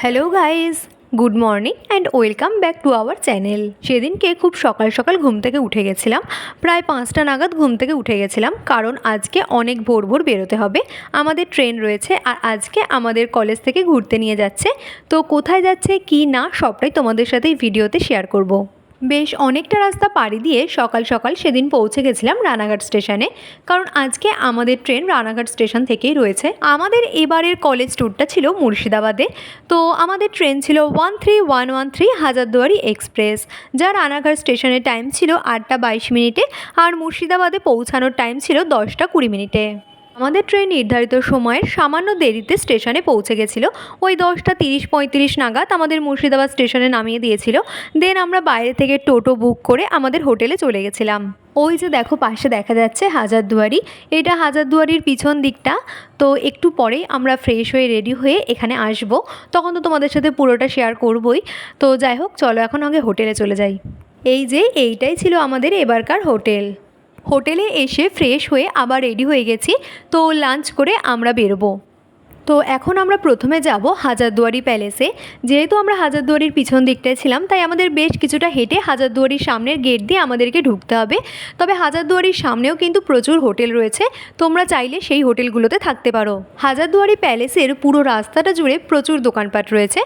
Hello guys good morning and welcome back to our channel সেদিনকে খুব সকাল সকাল ঘুম থেকে উঠে গেছিলাম। প্রায় পাঁচটা নাগাদ ঘুম থেকে উঠে গেছিলাম, কারণ আজকে অনেক ভোর ভোর বেরোতে হবে। আমাদের ট্রেন রয়েছে আর আজকে আমাদের কলেজ থেকে ঘুরতে নিয়ে যাচ্ছে। তো কোথায় যাচ্ছে, কি না, সবটাই তোমাদের সাথে ভিডিওতে শেয়ার করব। বেশ অনেকটা রাস্তা পাড়ি দিয়ে সকাল সকাল সেদিন পৌঁছে গেছিলাম রানাঘাট স্টেশনে। কারণ আজকে আমাদের ট্রেন রানাঘাট স্টেশন থেকেই রয়েছে। আমাদের এবারের কলেজ ট্যুরটা ছিল মুর্শিদাবাদে। তো আমাদের ট্রেন ছিল one three one one three Hazarduari express, যা রানাঘাট স্টেশনের টাইম ছিল আটটা বাইশ মিনিটে আর মুর্শিদাবাদে পৌঁছানোর টাইম ছিল দশটা কুড়ি মিনিটে। আমাদের ট্রেন নির্ধারিত সময়ের সামান্য দেরিতে স্টেশনে পৌঁছে গেছিল। ওই দশটা তিরিশ পঁয়ত্রিশ নাগাদ আমাদের মুর্শিদাবাদ স্টেশনে নামিয়ে দিয়েছিল। দেন আমরা বাইরে থেকে টোটো বুক করে আমাদের হোটেলে চলে গেছিলাম। ওই যে দেখো, পাশে দেখা যাচ্ছে হাজারদুয়ারি। এটা হাজারদুয়ারির পিছন দিকটা। তো একটু পরেই আমরা ফ্রেশ হয়ে রেডি হয়ে এখানে আসব। তখন তো তোমাদের সাথে পুরোটা শেয়ার করবই। তো যাই হোক, চলো এখন আগে হোটেলে চলে যাই। এই যে এইটাই ছিল আমাদের এবারকার হোটেল। হোটেলে এসে ফ্রেশ হয়ে আবার রেডি হয়ে গেছি। তো লাঞ্চ করে আমরা বেরোবো। তো এখন আমরা প্রথমে যাব হাজারদুয়ারি প্যালেসে। যেহেতু আমরা হাজারদুয়ারির পিছন দিকটায় ছিলাম, তাই আমাদের বেশ কিছুটা হেঁটে হাজারদুয়ারির সামনের গেট দিয়ে আমাদেরকে ঢুকতে হবে। তবে হাজারদুয়ারির সামনেও কিন্তু প্রচুর হোটেল রয়েছে। তোমরা চাইলে সেই হোটেলগুলোতে থাকতে পারো। হাজারদুয়ারি প্যালেসের পুরো রাস্তাটা জুড়ে প্রচুর দোকানপাট রয়েছে।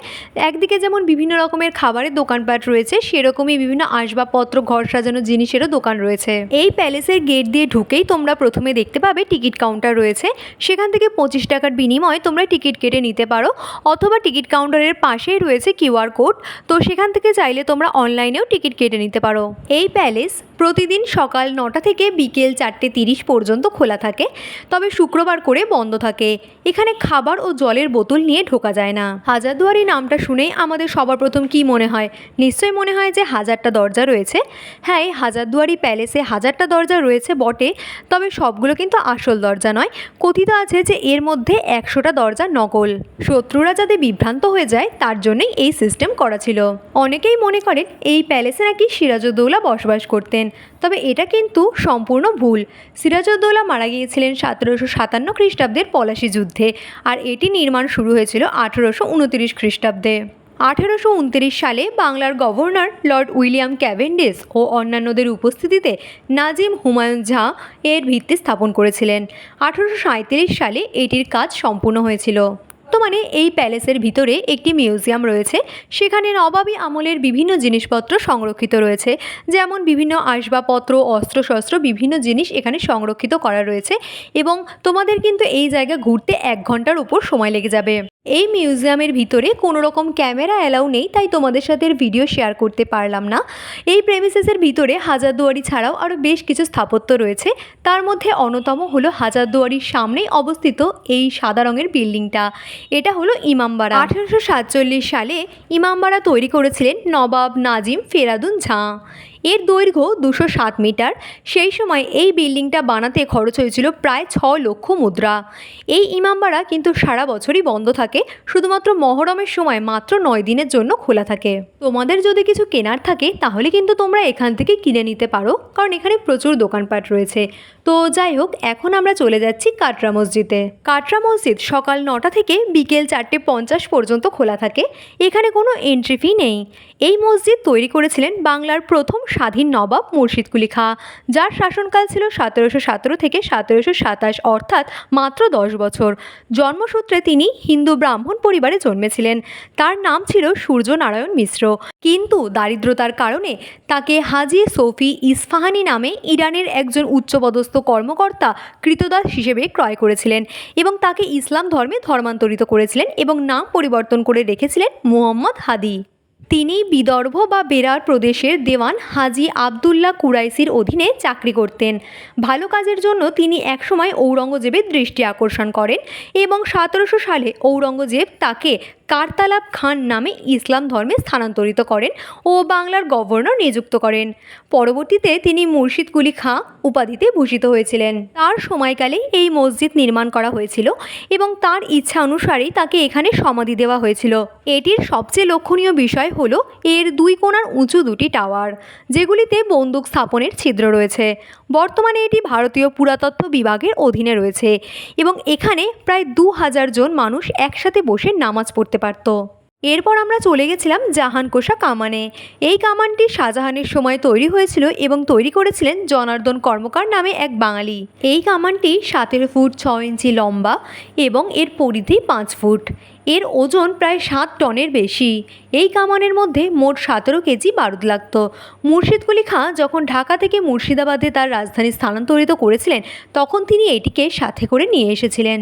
একদিকে যেমন বিভিন্ন রকমের খাবারের দোকানপাট রয়েছে, সেরকমই বিভিন্ন আসবাবপত্র, ঘর সাজানো জিনিসেরও দোকান রয়েছে। এই প্যালেসের গেট দিয়ে ঢুকেই তোমরা প্রথমে দেখতে পাবে টিকিট কাউন্টার রয়েছে। সেখান থেকে পঁচিশ টাকার বিনিময়ে তোমরা টিকিট কেটে নিতে পারো, অথবা টিকিট কাউন্টারের পাশেই রয়েছে কিউআর কোড। তো সেখান থেকে চাইলে তোমরা অনলাইনেও টিকিট কেটে নিতে পারো। এই প্যালেস প্রতিদিন সকাল নটা থেকে বিকেল চারটে তিরিশ পর্যন্ত খোলা থাকে, তবে শুক্রবার করে বন্ধ থাকে। এখানে খাবার ও জলের বোতল নিয়ে ঢোকা যায় না। হাজারদুয়ারি নামটা শুনেই আমাদের সবার প্রথম কি মনে হয়? নিশ্চয়ই মনে হয় যে হাজারটা দরজা রয়েছে। হ্যাঁ এই হাজারদুয়ারি প্যালেসে হাজারটা দরজা রয়েছে বটে, তবে সবগুলো কিন্তু আসল দরজা নয়। কথিত আছে যে এর মধ্যে একশোটা দরজা নকল। শত্রুরা যাতে বিভ্রান্ত হয়ে যায়, তার জন্যই এই সিস্টেম করা ছিল। অনেকেই মনে করেন এই প্যালেসে নাকি সিরাজউদ্দৌলা বসবাস করতেন। তবে এটা কিন্তু সম্পূর্ণ ভুল। সিরাজউদ্দৌলা মারা গিয়েছিলেন সতেরোশো সাতান্ন খ্রিস্টাব্দের পলাশি যুদ্ধে আর এটি নির্মাণ শুরু হয়েছিল আঠেরোশো উনতিরিশ খ্রিস্টাব্দে। আঠেরোশো উনত্রিশ সালে বাংলার গভর্নর লর্ড উইলিয়াম ক্যাভেন্ডিস ও অন্যান্যদের উপস্থিতিতে নাজিম হুমায়ুন ঝা এর ভিত্তি স্থাপন করেছিলেন। আঠেরোশো সাঁইত্রিশ সালে এটির কাজ সম্পূর্ণ হয়েছিল। বর্তমানে এই প্যালেসের ভিতরে একটি মিউজিয়াম রয়েছে। সেখানে নবাবী আমলের বিভিন্ন জিনিসপত্র সংরক্ষিত রয়েছে। যেমন বিভিন্ন আসবাবপত্র, অস্ত্রশস্ত্র, বিভিন্ন জিনিস এখানে সংরক্ষিত করা রয়েছে। এবং তোমাদের কিন্তু এই জায়গা ঘুরতে এক ঘণ্টার উপর সময় লেগে যাবে। এই মিউজিয়ামের ভিতরে কোনো রকম ক্যামেরা অ্যালাউ নেই, তাই তোমাদের সাথে ভিডিও শেয়ার করতে পারলাম না। এই প্রেমিসেসের ভিতরে হাজারদুয়ারি ছাড়াও আরও বেশ কিছু স্থাপত্য রয়েছে। তার মধ্যে অন্যতম হলো হাজারদুয়ারির সামনেই অবস্থিত এই সাদা রঙের বিল্ডিংটা। এটা হলো ইমামবাড়া। আঠেরোশো সাতচল্লিশ সালে ইমামবাড়া তৈরি করেছিলেন নবাব নাজিম ফেরাদুন ঝাঁ। এর দৈর্ঘ্য দুশো সাত মিটার। সেই সময় এই বিল্ডিংটা বানাতে খরচ হয়েছিল প্রায় ছ লক্ষ মুদ্রা। এই ইমামবাড়া কিন্তু সারা বছরই বন্ধ থাকে, শুধুমাত্র মহরমের সময় মাত্র নয় দিনের জন্য খোলা থাকে। তোমাদের যদি কিছু কেনার থাকে, তাহলে কিন্তু তোমরা এখান থেকে কিনে নিতে পারো, কারণ এখানে প্রচুর দোকানপাট রয়েছে। তো যাই হোক, এখন আমরা চলে যাচ্ছি কাটরা মসজিদে। কাটরা মসজিদ সকাল নটা থেকে বিকেল চারটে পঞ্চাশ পর্যন্ত খোলা থাকে। এখানে কোনো এন্ট্রি ফি নেই। এই মসজিদ তৈরি করেছিলেন বাংলার প্রথম স্বাধীন নবাব মুর্শিদকুলি খাঁ, যার শাসনকাল ছিল সতেরোশো সতেরো থেকে সতেরোশো সাতাশ, অর্থাৎ মাত্র দশ বছর। জন্মসূত্রে তিনি হিন্দু ব্রাহ্মণ পরিবারে জন্মেছিলেন। তার নাম ছিল সূর্য নারায়ণ মিশ্র। কিন্তু দারিদ্রতার কারণে তাকে হাজি সোফি ইস্ফাহানি নামে ইরানের একজন উচ্চপদস্থ কর্মকর্তা কৃতদাস হিসেবে ক্রয় করেছিলেন এবং তাকে ইসলাম ধর্মে ধর্মান্তরিত করেছিলেন এবং নাম পরিবর্তন করে রেখেছিলেন মুহম্মদ হাদি। তিনি বিদর্ভ বা বেরার প্রদেশের দেওয়ান হাজি আবদুল্লাহ কুরাইসির অধীনে চাকরি করতেন। ভালো কাজের জন্য তিনি একসময় ঔরঙ্গজেবের দৃষ্টি আকর্ষণ করেন এবং সতেরোশো সালে ঔরঙ্গজেব তাকে কারতালাব খান নামে ইসলাম ধর্মে স্থানান্তরিত করেন ও বাংলার গভর্নর নিযুক্ত করেন। পরবর্তীতে তিনি মুর্শিদ কুলি খাঁ উপাধিতে ভূষিত হয়েছিলেন। তার সময়কালে এই মসজিদ নির্মাণ করা হয়েছিল এবং তার ইচ্ছা অনুসারেই তাকে এখানে সমাধি দেওয়া হয়েছিল। এটির সবচেয়ে লক্ষণীয় বিষয় হলো এর দুই কোণার উঁচু দুটি টাওয়ার, যেগুলিতে বন্দুক স্থাপনের ছিদ্র রয়েছে। বর্তমানে এটি ভারতীয় পুরাতত্ত্ব বিভাগের অধীনে রয়েছে এবং এখানে প্রায় দু হাজার জন মানুষ একসাথে বসে নামাজ পড়তে পারত। এরপর আমরা চলে গেছিলাম জাহানকোষা কামানে। এই কামানটি শাহজাহানের সময় তৈরি হয়েছিল এবং তৈরি করেছিলেন জনার্দন কর্মকার নামে এক বাঙালি। এই কামানটি সতেরো ফুট ছ ইঞ্চি লম্বা এবং এর পরিধি পাঁচ ফুট। এর ওজন প্রায় সাত টনের বেশি। এই কামানের মধ্যে মোট সতেরো কেজি বারুদ লাগত। মুর্শিদ কুলি খাঁ যখন ঢাকা থেকে মুর্শিদাবাদে তার রাজধানী স্থানান্তরিত করেছিলেন, তখন তিনি এটিকে সাথে করে নিয়ে এসেছিলেন।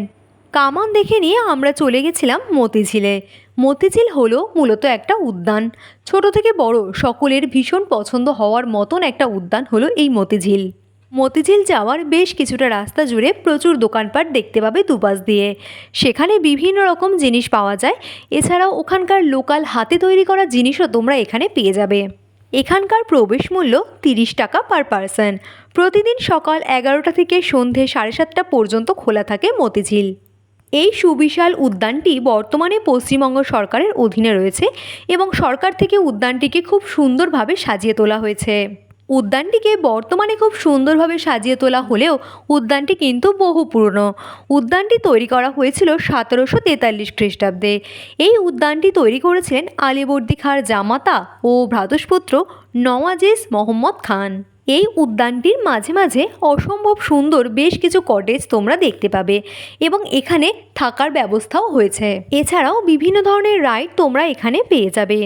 কামান দেখে নিয়ে আমরা চলে গেছিলাম মতিঝিলে। মতিঝিল হলো মূলত একটা উদ্যান। ছোট থেকে বড় সকলের ভীষণ পছন্দ হওয়ার মতন একটা উদ্যান হলো এই মতিঝিল। মতিঝিল যাওয়ার বেশ কিছুটা রাস্তা জুড়ে প্রচুর দোকানপাট দেখতে পাবে দুপাশ দিয়ে। সেখানে বিভিন্ন রকম জিনিস পাওয়া যায়। এছাড়াও ওখানকার লোকাল হাতে তৈরি করা জিনিসও তোমরা এখানে পেয়ে যাবে। এখানকার প্রবেশ মূল্য তিরিশ টাকা পার পারসন। প্রতিদিন সকাল এগারোটা থেকে সন্ধে সাড়ে সাতটা পর্যন্ত খোলা থাকে মতিঝিল। এই সুবিশাল উদ্যানটি বর্তমানে পশ্চিমবঙ্গ সরকারের অধীনে রয়েছে এবং সরকার থেকে উদ্যানটিকে খুব সুন্দরভাবে সাজিয়ে তোলা হয়েছে। উদ্যানটিকে বর্তমানে খুব সুন্দরভাবে সাজিয়ে তোলা হলেও উদ্যানটি কিন্তু বহু পুরনো। উদ্যানটি তৈরি করা হয়েছিল সতেরোশো তেতাল্লিশ খ্রিস্টাব্দে। এই উদ্যানটি তৈরি করেছিলেন আলিবর্দী খাঁর জামাতা ও ভ্রাতুষ্পুত্র নওয়াজেস মোহাম্মদ খান। এই উদ্যানটির মাঝে মাঝে অসম্ভব সুন্দর বেশ কিছু কটেজ তোমরা দেখতে পাবে এবং এখানে থাকার ব্যবস্থাও হয়েছে। এছাড়াও বিভিন্ন ধরনের রাইড তোমরা এখানে পেয়ে যাবে।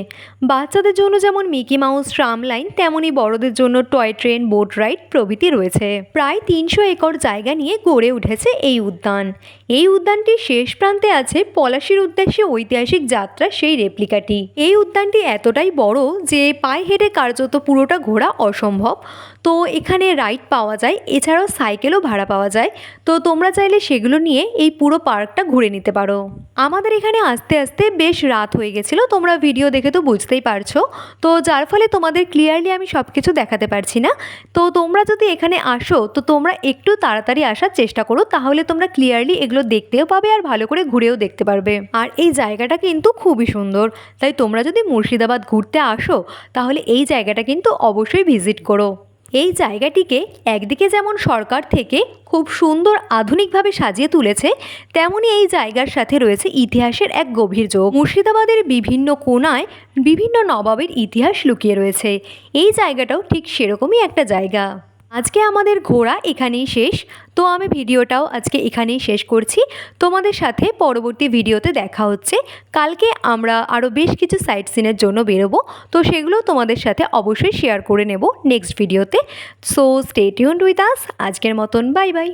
বাচ্চাদের জন্য যেমন মিকি মাউস ট্রাম লাইন তেমনই বড়দের জন্য টয় ট্রেন বোট রাইড প্রভৃতি রয়েছে। প্রায় তিনশো একর জায়গা নিয়ে গড়ে উঠেছে এই উদ্যান। এই উদ্যানটির শেষ প্রান্তে আছে পলাশির উদ্দেশ্যে ঐতিহাসিক যাত্রা সেই রেপ্লিকাটি এই উদ্যানটি এতটাই বড় যে পায়ে হেঁটে কার্যত পুরোটা ঘোরা অসম্ভব। তো এখানে রাইড পাওয়া যায়, এছাড়াও সাইকেলও ভাড়া পাওয়া যায়। তো তোমরা চাইলে সেগুলো নিয়ে এই পুরো পার্কটা ঘুরে নিতে পারো। আমাদের এখানে আস্তে আস্তে বেশ রাত হয়ে গেছিল, তোমরা ভিডিও দেখে তো বুঝতেই পারছ। তো যার ফলে তোমাদের ক্লিয়ারলি আমি সব কিছু দেখাতে পারছি না। তো তোমরা যদি এখানে আসো, তো তোমরা একটু তাড়াতাড়ি আসার চেষ্টা করো, তাহলে তোমরা ক্লিয়ারলি এগুলো দেখতেও পাবে আর ভালো করে ঘুরেও দেখতে পারবে। আর এই জায়গাটা কিন্তু খুবই সুন্দর। তাই তোমরা যদি মুর্শিদাবাদ ঘুরতে আসো, তাহলে এই জায়গাটা কিন্তু অবশ্যই ভিজিট করো। এই জায়গাটিকে একদিকে যেমন সরকার থেকে খুব সুন্দর আধুনিকভাবে সাজিয়ে তুলেছে, তেমনি এই জায়গার সাথে রয়েছে ইতিহাসের এক গভীর যোগ। মুর্শিদাবাদের বিভিন্ন কোনায় বিভিন্ন নবাবের ইতিহাস লুকিয়ে রয়েছে। এই জায়গাটাও ঠিক সেরকমই একটা জায়গা। আজকে আমাদের ঘোরা এখানেই শেষ। তো আমি ভিডিওটাও আজকে এখানেই শেষ করছি। তোমাদের সাথে পরবর্তী ভিডিওতে দেখা হচ্ছে। কালকে আমরা আরও বেশ কিছু সাইট সিনের জন্য বেরোবো। তো সেগুলো তোমাদের সাথে অবশ্যই শেয়ার করে নেব নেক্সট ভিডিওতে so stay tune with us আজকের মতন বাই বাই